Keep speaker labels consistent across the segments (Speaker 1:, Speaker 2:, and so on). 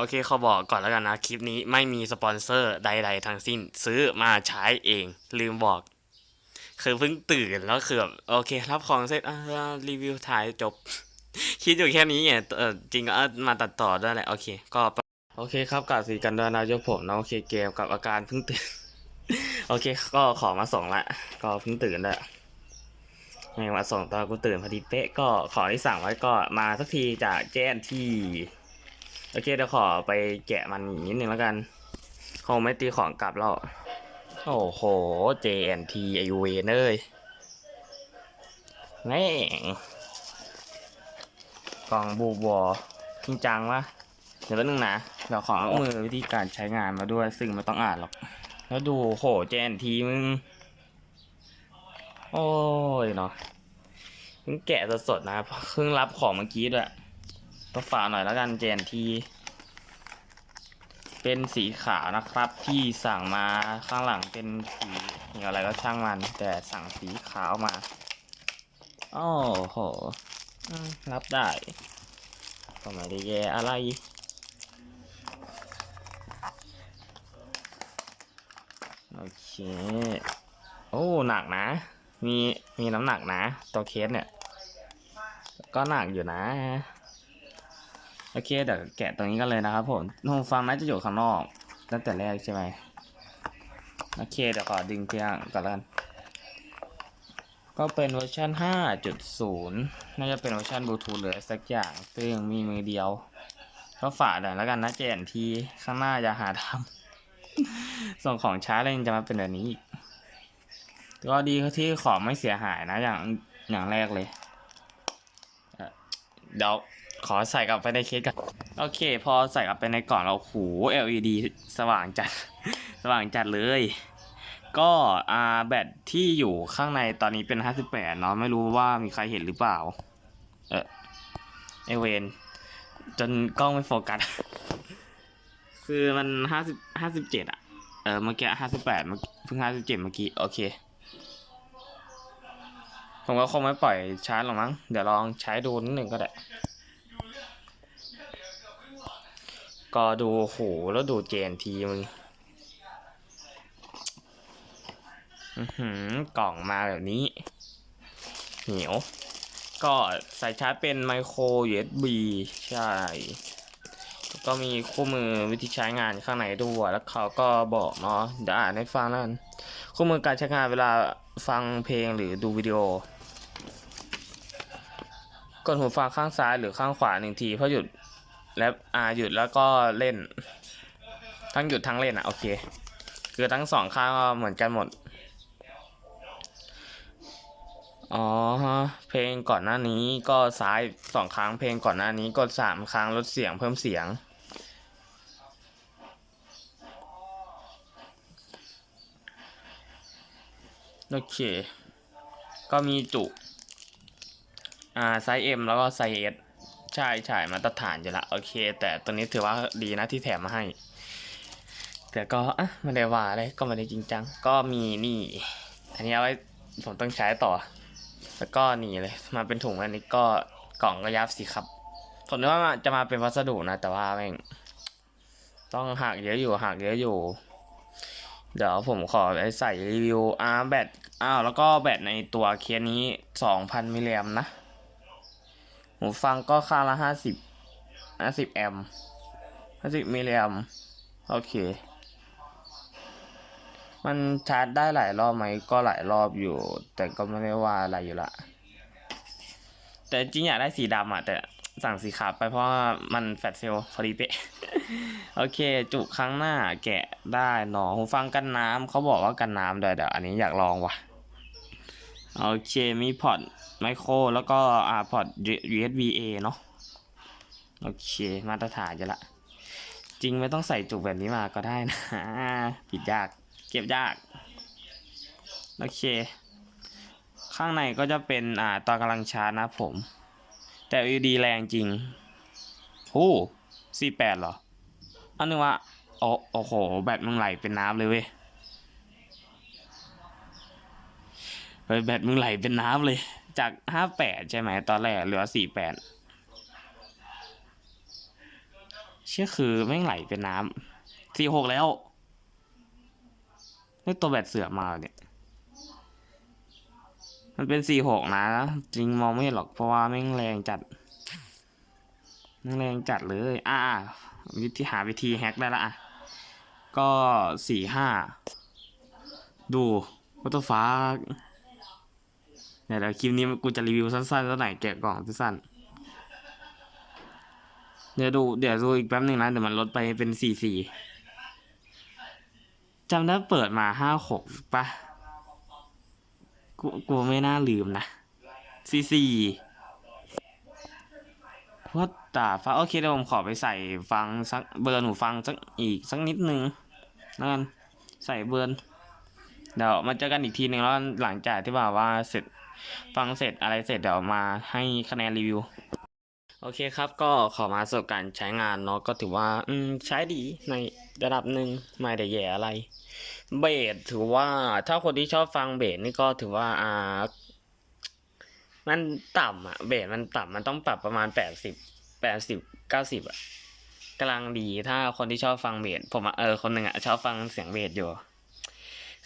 Speaker 1: โอเคเขาบอกก่อนแล้วกันนะ คลิปนี้ไม่มีสปอนเซอร์ใด ๆ ทั้งสิ้น ซื้อมาใช้เอง ลืมบอก คือเพิ่งตื่นแล้วคือแบบโอเค รับของเสร็จรีวิวถ่ายจบ คิดอยู่แค่นี้ไงเออจริงก็มาตัดต่อด้วยแหละโอเค ก็โอเคครับกล่าวสีกันด้วยนะยกผมนะโอเคเกมกับอาการเพิ่งตื่น โอเค ก็ขอมาส่งละ ก็เพิ่งตื่นด้วยไม่มาส่งตอนกูตื่นพอดีเป๊ะก็ขอที่สั่งไว้ก็มาสักทีจากแจ้นที่ โอเคเดี๋ยวขอไปแกะมันนิดนึงแล้วกัน คงไม่ตีของกลับแล้ว โอ้โห JNT ไอเวนเอ้ยแม่งกล่องบูบอจริงจังวะเดี๋ยวแป๊บนึงนะเดี๋ยวขอเอามือวิธีการใช้งานมาด้วย ซึ่งไม่ต้องอ่านหรอก แล้วดูโห JNT มึง โอ้ยเนาะเพิ่งแกะสดๆนะเพิ่งรับของเมื่อกี้ด้วย ก็ฝากหน่อยแล้วกัน JNT เป็นสีขาวนะครับ ที่สั่งมาข้างหลังเป็นสีอะไรก็ช่างมัน แต่สั่งสีขาวมาโอ้โหรับได้ก็ไม่ได้แย่อะไรโอเค โอ้ หนักนะ มี มีน้ำหนักนะ ตัวเคสเนี่ย ก็หนักอยู่นะ โอเคเดี๋ยวแกะตรงนี้กันเลยนะครับผมหูฟังน่าจะอยู่ข้างนอกตั้งแต่แรกใช่ไหมโอเคเดี๋ยวขอดึงเพียงก่อนแล้วกันก็เป็นเวอร์ชัน5.0 น่าจะเป็นเวอร์ชันบลูทูธหรือสักอย่าง ซึ่งมีมือเดียว ก็ฝากหน่อยแล้วกันนะเจนทีข้างหน้าอย่าหาทำ ส่งของช้าแล้วยังจะมาเป็นแบบนี้อีกก็ดีที่ของไม่เสียหายนะอย่างอย่างแรกเลย เดี๋ยว ขอใส่กลับไปในเคสกันโอเค พอใส่กลับไปในกล่องเราหู LED สว่างจัด สว่างจัดเลย ก็อ่าแบตที่อยู่ข้างในตอนนี้เป็น 58 เนาะไม่รู้ว่ามีใครเห็นหรือเปล่า เออไอเวนจนกล้องไม่โฟกัส คือมัน 50 57 อะ เออเมื่อกี้ 58เมื่อเพิ่ง 57 เมื่อกี้ โอเคผมก็คงไม่ปล่อยชาร์จหรอกมั้ง เดี๋ยวลองใช้ดูนิดหนึ่งก็ได้ ก็ดูโหแล้วดูเจนทีมึงอื้อหือกล่องมาแบบนี้ เหนียว ก็ใส่ชาร์จเป็นไมโคร USB ใช่ก็มีคู่มือวิธีใช้งานข้างในด้วย แล้วเขาก็บอกเนาะเดี๋ยวอ่านให้ฟังนั่นคู่มือการใช้งานเวลาฟังเพลงหรือดูวิดีโอกดหูฟังข้างซ้ายหรือข้างขวาหนึ่งทีเพื่อหยุด แล้วอ่าหยุดแล้วก็เล่น ทั้งหยุดทั้งเล่นอะโอเค คือทั้งสองข้างก็เหมือนกันหมด อ๋อฮะเพลงก่อนหน้านี้ก็ซ้ายสองครั้งเพลงก่อนหน้านี้กดสามครั้งลดเสียงเพิ่มเสียงโอเค ก็มีจุ อ่า ไซส์ M แล้วก็ไซส์ S ใช่ใช่มาตรฐานอยู่ละโอเค แต่ตัวนี้ถือว่าดีนะที่แถมมาให้ แต่ก็อะไม่ได้ว่าอะไรก็ไม่ได้จริงจัง ก็มีนี่ อันนี้เอาไว้ผมต้องใช้ต่อ แล้วก็นี่เลย มาเป็นถุงอันนี้ก็กล่องก็ยับสิครับผมนึกว่าจะมาเป็นวัสดุนะ แต่ว่าแม่งต้องหักเยอะอยู่หักเยอะอยู่ เดี๋ยวผมขอไปใส่รีวิวอาร์แบตอ้าวแล้วก็แบตในตัวเคสนี้สองพันมิลลิแอมนะ หูฟังก็ค่าละห้าสิบห้าสิบแอมห้าสิบมิลลิแอมโอเค มันชาร์จได้หลายรอบไหมก็หลายรอบอยู่ แต่ก็ไม่ได้ว่าอะไรอยู่ละแต่จริงอยากได้สีดำอะแต่สั่งสีขาวไปเพราะว่ามันแฟลชเซลพอดีเป๊ะโอเค จุครั้งหน้าแกะได้หนอหูฟังกันน้ำเขาบอกว่ากันน้ำด้วยเดี๋ยวอันนี้อยากลองว่ะ โอเคมีพอร์ตไมโครแล้วก็อ่าพอร์ต USB A เนาะโอเคมาตรฐานจะละ จริงไม่ต้องใส่จุกแบบนี้มาก็ได้นะปิดยาก เก็บยาก โอเค ข้างในก็จะเป็นอ่าตอนกำลังชาร์จนะผม แต่ LED แรงจริงโอ้สี่แปดเหรออันนึงว่าโอ้โอโหแบตมึงไหลเป็นน้ำเลยเว้ย เฮ้ย แบตมึงไหลเป็นน้ำเลย จากห้าแปดใช่ไหมตอนแรกเหลือสี่แปดเชื่อคือแม่งไหลเป็นน้ำสี่หกแล้วได้ตัวแบตเสือมาเนี่ย มันเป็นสี่หกนะ จริงมองไม่เห็นหรอกเพราะว่าแม่งแรงจัดแม่งแรงจัดเลย อ่าวิธีหาวิธีแฮกได้ละอะ ก็สี่ห้าดูวัตฟ้า เดี๋ยวคลิปนี้กูจะรีวิวสั้นๆแล้วไหนแกะกล่องสั้นๆเดี๋ยวดูเดี๋ยวดูอีกแป๊บหนึ่งนะเดี๋ยวมันลดไปเป็นสี่สี่จำได้เปิดมาห้าหกปะกูกูไม่น่าลืมนะสี่สี่ว่าตาฟ้าโอเคเดี๋ยวผมขอไปใส่ฟังสักเบอร์หนูฟังสักอีกสักนิดนึงแล้วกันใส่เบิร์เดี๋ยวมาเจอกันอีกทีหนึ่งแล้วหลังจากที่แบบว่าเสร็จ ฟังเสร็จอะไรเสร็จเดี๋ยวมาให้คะแนนรีวิว โอเคครับก็ขอมาสบการใช้งานเนาะก็ถือว่าอืมใช้ดีในระดับหนึ่งไม่ได้แย่อะไร เบสถือว่าถ้าคนที่ชอบฟังเบสนี่ก็ถือว่าอ่ามันต่ำอะเบสมันต่ำมันต้องปรับประมาณแปดสิบแปดสิบเก้าสิบอะกำลังดีถ้าคนที่ชอบฟังเบสผมเออคนหนึ่งอะชอบฟังเสียงเบสอยู่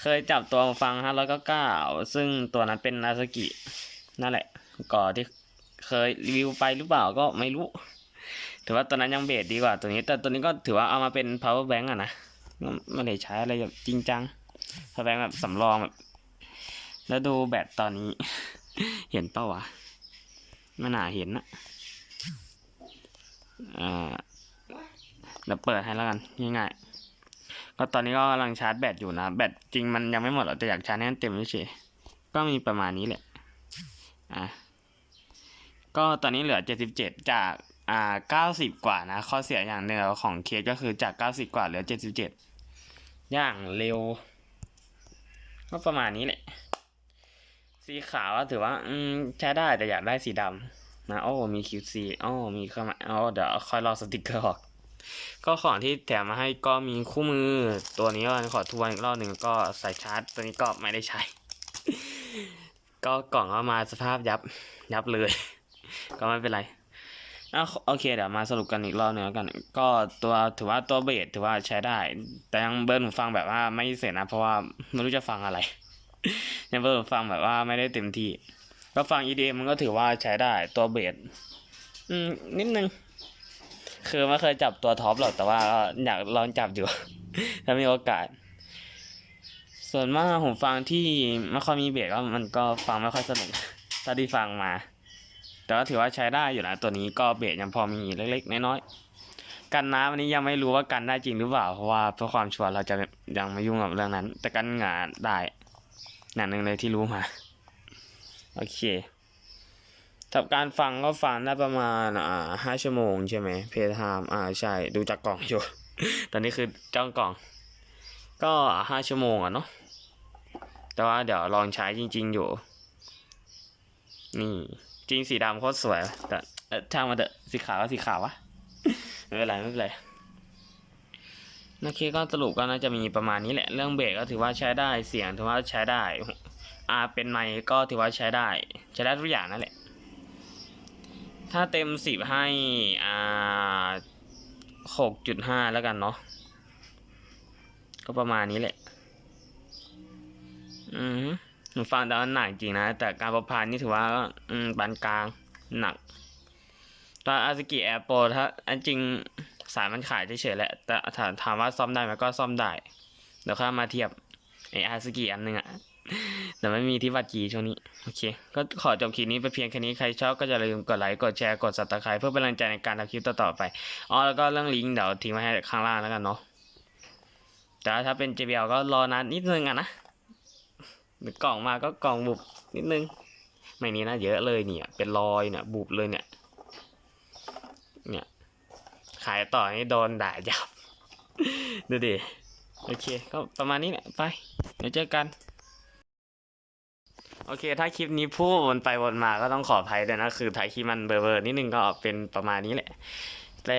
Speaker 1: เคยจับตัวฟังฮะแล้วก็ก้าซึ่งตัวนั้นเป็นนาสกิ นั่นแหละ ก่อที่เคยรีวิวไปหรือเปล่าก็ไม่รู้ ถือว่าตัวนั้นยังเบสดีกว่าตัวนี้ แต่ตัวนี้ก็ถือว่าเอามาเป็น power bank อะนะไม่ได้ใช้อะไรแบบจริงจัง power bank แบบสำรองแบบแล้วดูแบตตอนนี้ เห็นเปล่าวะไม่น่าเห็นนะอ่าเดี๋ยวเปิดให้แล้วกันง่ายๆ ก็ตอนนี้ก็กำลังชาร์จแบตอยู่นะ แบตจริงมันยังไม่หมดหรอกแต่อยากชาร์จให้มันเต็มเฉยก็มีประมาณนี้แหละ อะ ก็ตอนนี้เหลือ 77 จาก อ่า 90 กว่านะ ข้อเสียอย่างหนึ่งของเคสก็คือจาก 90 กว่าเหลือ 77 อย่างเร็ว ก็ประมาณนี้แหละ สีขาวถือว่า อืม ใช้ได้แต่อยากได้สีดำนะ โอ้ มี QC โอ้ มีเข้ามาอ๋อเดี๋ยวค่อยรอสติกเกอร์ออก ก็ของที่แถมมาให้ก็มีคู่มือตัวนี้ก็ขอทวนอีกรอบหนึ่งก็สายชาร์จตัวนี้ก็ไม่ได้ใช้ ก็กล่องก็มาสภาพยับยับเลย ก็ไม่เป็นไรอะโอเคเดี๋ยวมาสรุปกันอีกรอบหนึ่งแล้วกัน ก็ตัวถือว่าตัวเบสถือว่าใช้ได้ แต่ยังเบิร์นหูฟังแบบว่าไม่เสร็จนะ เพราะว่าไม่รู้จะฟังอะไรยังเบิร์นหูฟังแบบว่าไม่ได้เต็มที่ ก็ฟัง EDM มันก็ถือว่าใช้ได้ตัวเบสอืมนิดนึง คือไม่เคยจับตัวท็อปหรอกแต่ว่าก็อยากลองจับอยู่ ถ้ามีโอกาส ส่วนมากผมฟังที่ไม่ค่อยมีเบสก็มันก็ฟังไม่ค่อยสนุกถ้าที่ฟังมา แต่ว่าถือว่าใช้ได้อยู่นะตัวนี้ก็เบสยังพอมีเล็กๆน้อยๆกันน้ำอันนี้ยังไม่รู้ว่ากันได้จริงหรือเปล่าเพราะว่าเพื่อความชัวร์เราจะยังไม่ยุ่งกับเรื่องนั้น แต่กันงานได้อย่างหนึ่งเลยที่รู้มา โอเค สำหรับการฟังก็ฟังได้ประมาณอ่าห้าชั่วโมงใช่ไหมเพย์ไทม์อ่าใช่ดูจากกล่องอยู่ ตอนนี้คือจ้องกล่อง ก็ห้าชั่วโมงอะเนาะแต่ว่าเดี๋ยวลองใช้จริง ๆอยู่ นี่จริงสีดำโคตรสวย แต่ช่างมาเถอะสีขาวก็สีขาววะไม่เป็นไรไม่เป็นไรโอเคก็สรุปก็น่าจะมีประมาณนี้แหละ เรื่องเบรกก็ถือว่าใช้ได้เสียงถือว่าใช้ได้อ่าเป็นไมค์ก็ถือว่าใช้ได้ ใช้ได้ทุกอย่างนั่นแหละ ถ้าเต็มสิบให้อ่าหกจุดห้าแล้วกันเนาะก็ประมาณนี้แหละ อืมหนูฟังแต่ว่าหนักจริงนะ แต่การประพันธ์นี่ถือว่าอืมปานกลางหนักตอนอาซ k กิแอร์โปรถ้าอันจริงสายมันขายเฉยๆแหละ แต่ถามว่าซ่อมได้ไหมก็ซ่อมได้ เดี๋ยวข้ามาเทียบไออาซ k กิอันหนึ่งอะ แต่ไม่มีที่วัดกีช่วงนี้ โอเค ก็ขอจบคลิปนี้ไปเพียงแค่นี้ใครชอบก็อย่าลืมกดไลค์กดแชร์กด subscribe เพื่อเป็นกำลังใจในการทำคลิปต่อๆไปอ๋อแล้วก็เรื่องลิงก์เดี๋ยวทิ้งไว้ให้ข้างล่างแล้วกันเนาะแต่ถ้าเป็น JBL ก็รอนานนิดนึงอะนะหรือกล่องมาก็กล่องบุบนิดนึงไม่นี้นะเยอะเลยเนี่ย เป็นรอยเนี่ยบุบเลยเนี่ย เนี่ย ขายต่อนี่โดนด่ายับดูดิโอเค ก็ประมาณนี้แหละไปเดี๋ยวเจอกัน โอเค ถ้าคลิปนี้พูดวนไปวนมาก็ต้องขออภัยด้วยนะ คือถ่ายคลิปมันเบลอๆนิดนึงก็เป็นประมาณนี้แหละ แต่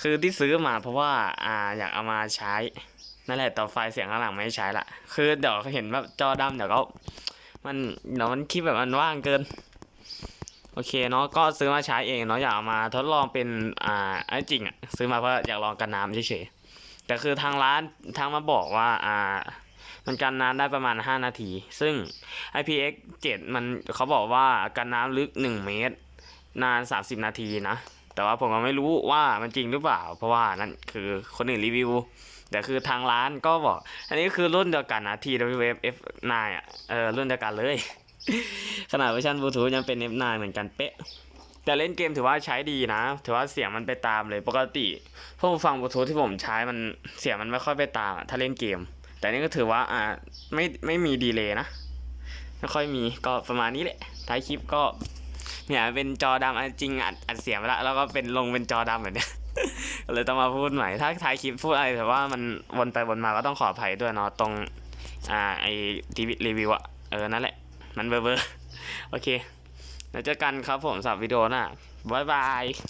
Speaker 1: คือที่ซื้อมาเพราะว่าอ่าอยากเอามาใช้ นั่นแหละต่อไฟเสียงข้างหลังไม่ใช้ละคือเดี๋ยวเห็นแบบจอดำเดี๋ยวก็มันเดี๋ยวมันคลิปแบบมันว่างเกิน โอเคเนาะก็ซื้อมาใช้เองเนาะอยากเอามาทดลองเป็นอ่าไอันจริงอะซื้อมาเพราะอยากลองกันน้ำเฉยๆแต่คือทางร้านทางมาบอกว่าอ่า มันกันน้ำได้ประมาณ 5 นาที ซึ่ง IPX 7 มันเขาบอกว่ากันน้ำลึก 1 เมตร นาน 30 นาทีนะ แต่ว่าผมก็ไม่รู้ว่ามันจริงหรือเปล่า เพราะว่านั่นคือคนอื่นรีวิว แต่คือทางร้านก็บอก อันนี้คือรุ่นเดียวกันนะ TWF F9 อะ เออรุ่นเดียวกันเลย ขนาดเวอร์ชันบลูทูธยังเป็น F9 เหมือนกันเป๊ะแต่เล่นเกมถือว่าใช้ดีนะ ถือว่าเสียงมันไปตามเลยปกติพวกหูฟังบลูทูธที่ผมใช้มันเสียงมันไม่ค่อยไปตามถ้าเล่นเกม แต่นี่ก็ถือว่าอ่าไม่ไม่มีดีเลย์นะไม่ค่อยมีก็ประมาณนี้แหละท้ายคลิปก็เนี่ยเป็นจอดำอันจริงอัดอัดเสียงไปแล้วแล้วก็เป็นลงเป็นจอดำแบบเนี้ยก็เลยต้องมาพูดใหม่ถ้าท้ายคลิปพูดอะไรแต่ว่ามันวนไปวนมาก็ต้องขออภัยด้วยเนาะตรงอ่าไอทีวีรีวิวอะเออนั่นแหละ มันเบอร์เบอร์โอเคแล้วเจอกันครับผมสำหรับวิดีโอหน้าบ๊ายบาย